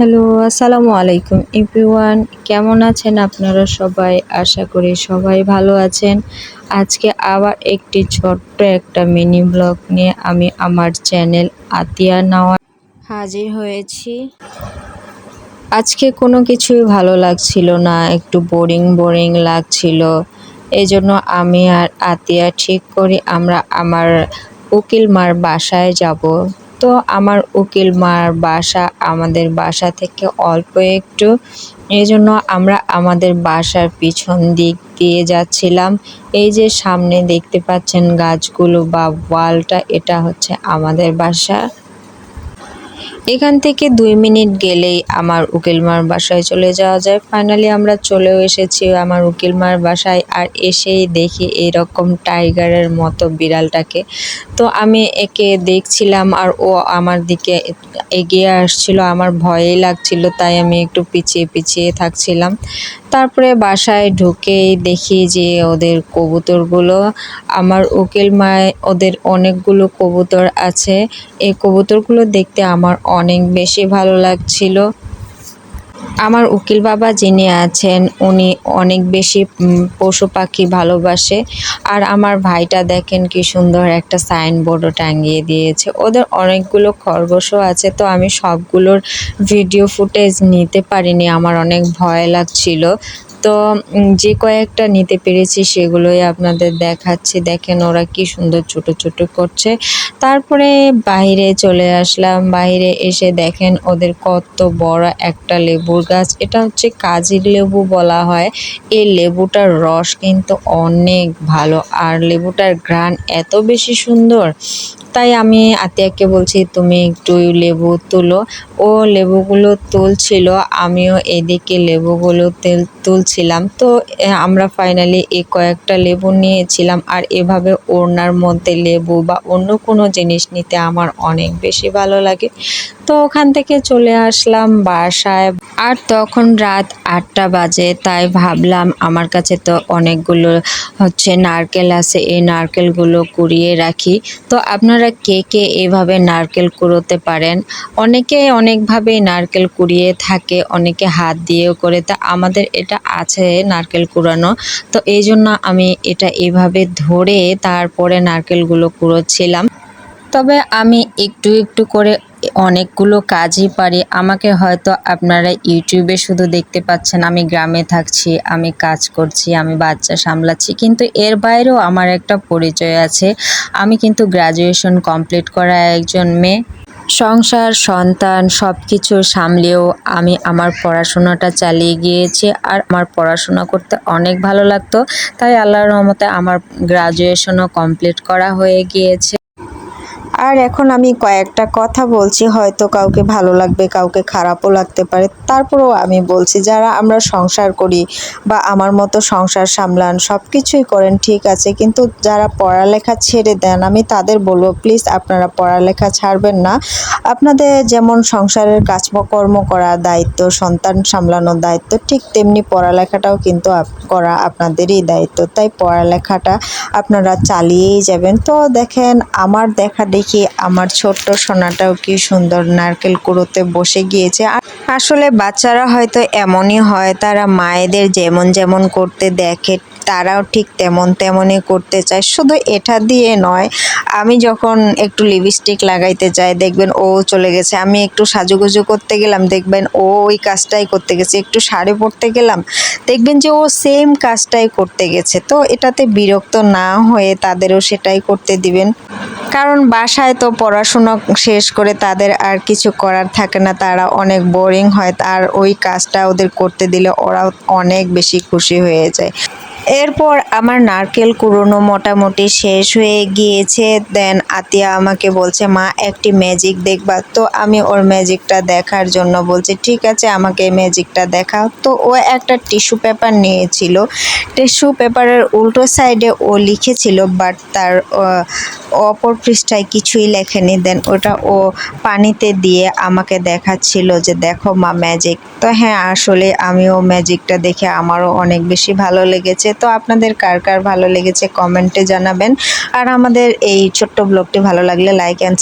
Hello, আসসালামু আলাইকুম। Everyone, কেমন আছেন আপনারা সবাই? আশা করি সবাই ভালো আছেন। আজকে আবার একটি ছোট্ট একটা মিনি ব্লগ নিয়ে আমি আমার চ্যানেল আতিয়া নাওয়া হাজির হয়েছি। আজকে কোনো কিছুই ভালো লাগছিল না, একটু বোরিং বোরিং লাগছিল। এই জন্য আমি আর আতিয়া ঠিক করি, আমরা আমার উকিল মার বাসায় যাব। তো আমার উকিল মার বাসা আমাদের বাসা থেকে অল্প একটু। এই জন্য আমরা আমাদের বাসার পিছন দিক দিয়ে যাচ্ছিলাম। এই যে সামনে দেখতে পাচ্ছেন গাছগুলো বা ওয়ালটা, এটা হচ্ছে আমাদের বাসা। এখান থেকে দুই মিনিট গেলেই আমার উকিলমার বাসায় চলে যাওয়া যায়। ফাইনালি আমরা চলেও এসেছি আমার উকিলমার বাসায় আর এসেই দেখি এরকম টাইগারের মতো বিড়ালটাকে। তো আমি একে দেখছিলাম আর ও আমার দিকে এগিয়ে আসছিল, আমার ভয়ই লাগছিল, তাই আমি একটু পিছিয়ে পিছিয়ে থাকছিলাম। তারপরে বাসায় ঢুকে দেখি যে ওদের কবুতরগুলো, আমার উকিল মায় ওদের অনেকগুলো কবুতর আছে। এই কবুতরগুলো দেখতে আমার অনেক বেশি ভালো লাগছিল। আমার উকিল বাবা যিনি আছেন, উনি অনেক বেশি পশু পাখি ভালোবাসে। আর আমার ভাইটা দেখেন কি সুন্দর একটা সাইনবোর্ডও টাঙিয়ে দিয়েছে। ওদের অনেকগুলো খরগোশও আছে, তো আমি সবগুলোর ভিডিও ফুটেজ নিতে পারিনি। আমার অনেক ভয় লাগছিল। তো যে কয়েকটা নিতে পেরেছি সেগুলোই আপনাদের দেখাচ্ছি। দেখেন ওরা কি সুন্দর ছোট ছোট করছে। তারপরে বাইরে চলে আসলাম। বাইরে এসে দেখেন ওদের কত বড় একটা লেবুর গাছ। এটা হচ্ছে কাজির লেবু বলা হয়। এই লেবুটার রস কিন্তু অনেক ভালো। আর লেবুটার ঘ্রাণ এত বেশি সুন্দর তাই আমি আতিয়াকে বলছি, তুমি একটু লেবু তুলো। ও লেবুগুলো তুলছিল, আমিও এদিকে লেবুগুলো তেল তুলছিলাম। তো আমরা ফাইনালি এই কয়েকটা লেবু নিয়েছিলাম আর এভাবে ওড়নার মধ্যে লেবু বা অন্য কোনো জিনিস নিতে আমার অনেক বেশি ভালো লাগে। তো ওখান থেকে চলে আসলাম বাসায়। আর তখন রাত আটটা বাজে, তাই ভাবলাম আমার কাছে তো অনেকগুলো হচ্ছে নারকেল আছে, এই নারকেলগুলো কুড়িয়ে রাখি। তো আপনারা কে কে এভাবে নারকেল কুড়োতে পারেন? অনেকে অনেকভাবেই নারকেল কুড়িয়ে থাকে, অনেকে হাত দিয়েও করে। তা আমাদের এটা আছে নারকেল কুড়ানো। তো এই জন্য আমি এটা এভাবে ধরে তারপরে নারকেলগুলো কুড়োচ্ছিলাম। তবে আমি একটু একটু করে অনেকগুলো কাজই পারি। আমাকে হয়তো আপনারা ইউটিউবে শুধু দেখতে পাচ্ছেন, আমি গ্রামে থাকছি, আমি কাজ করছি, আমি বাচ্চা সামলাচ্ছি, কিন্তু এর বাইরেও আমার একটা পরিচয় আছে। আমি কিন্তু গ্র্যাজুয়েশন কমপ্লিট করা একজন মেয়ে। সংসার, সন্তান সব কিছু সামলেও আমি আমার পড়াশোনাটা চালিয়ে গিয়েছি আর আমার পড়াশোনা করতে অনেক ভালো লাগতো। তাই আল্লাহর রহমতে আমার গ্রাজুয়েশনও কমপ্লিট করা হয়ে গিয়েছে। আর এখন আমি কয়েকটা কথা বলছি, হয়তো কাউকে ভালো লাগবে, কাউকে খারাপও লাগতে পারে। তারপরেও আমি বলছি, যারা আমরা সংসার করি বা আমার মতো সংসার সামলান সব কিছুই করেন, ঠিক আছে, কিন্তু যারা পড়ালেখা ছেড়ে দেন, আমি তাদের বলব, প্লিজ আপনারা পড়ালেখা ছাড়বেন না। আপনাদের যেমন সংসারের কাজকর্ম করা দায়িত্ব, সন্তান সামলানোর দায়িত্ব, ঠিক তেমনি পড়ালেখাটাও কিন্তু করা আপনাদেরই দায়িত্ব। তাই পড়ালেখাটা আপনারা চালিয়েই যাবেন। তো দেখেন, আমার দেখা দেখি দেখি আমার ছোট্ট সোনাটাও কি সুন্দর নারকেল কুড়োতে বসে গিয়েছে। আসলে বাচ্চারা হয়তো এমনই হয়, তারা মায়েদের যেমন যেমন করতে দেখে তারাও ঠিক তেমন তেমনই করতে চায়। শুধু এটা দিয়ে নয়, আমি যখন একটু লিপস্টিক লাগাইতে যাই, দেখবেন ও চলে গেছে। আমি একটু সাজুগুজু করতে গেলাম, দেখবেন ও ওই কাজটাই করতে গেছে। একটু শাড়ি পরতে গেলাম, দেখবেন যে ও সেম কাজটাই করতে গেছে। তো এটাতে বিরক্ত না হয়ে তাদেরও সেটাই করতে দিবেন। কারণ বাসায় তো পড়াশুনো শেষ করে তাদের আর কিছু করার থাকে না, তারা অনেক বোরিং হয়। আর ওই কাজটা ওদের করতে দিলে ওরা অনেক বেশি খুশি হয়ে যায়। এরপর আমার নারকেল কুড়োনো মোটামুটি শেষ হয়ে গিয়েছে। দেন আতিয়া আমাকে বলছে, মা, একটি ম্যাজিক দেখবা। তো আমি ওর ম্যাজিকটা দেখার জন্য বলছি, ঠিক আছে, আমাকে ম্যাজিকটা দেখাও। তো ও একটা টিস্যু পেপার নিয়েছিল। টিস্যু পেপারের উল্টো সাইডে ও লিখেছিল বাট তার অপর পৃষ্ঠায় কিছুই লেখেনি। দেন ওটা ও পানিতে দিয়ে আমাকে দেখাচ্ছিল যে, দেখো মা ম্যাজিক তো হ্যাঁ আসলে আমিও ম্যাজিকটা দেখে আমারও অনেক বেশি ভালো লেগেছে। তো আপনাদের কার কার ভালো লেগেছে কমেন্টে জানাবেন। আর আমাদের এই ছোট্ট ব্লগটি ভালো লাগলে লাইক অ্যান্ড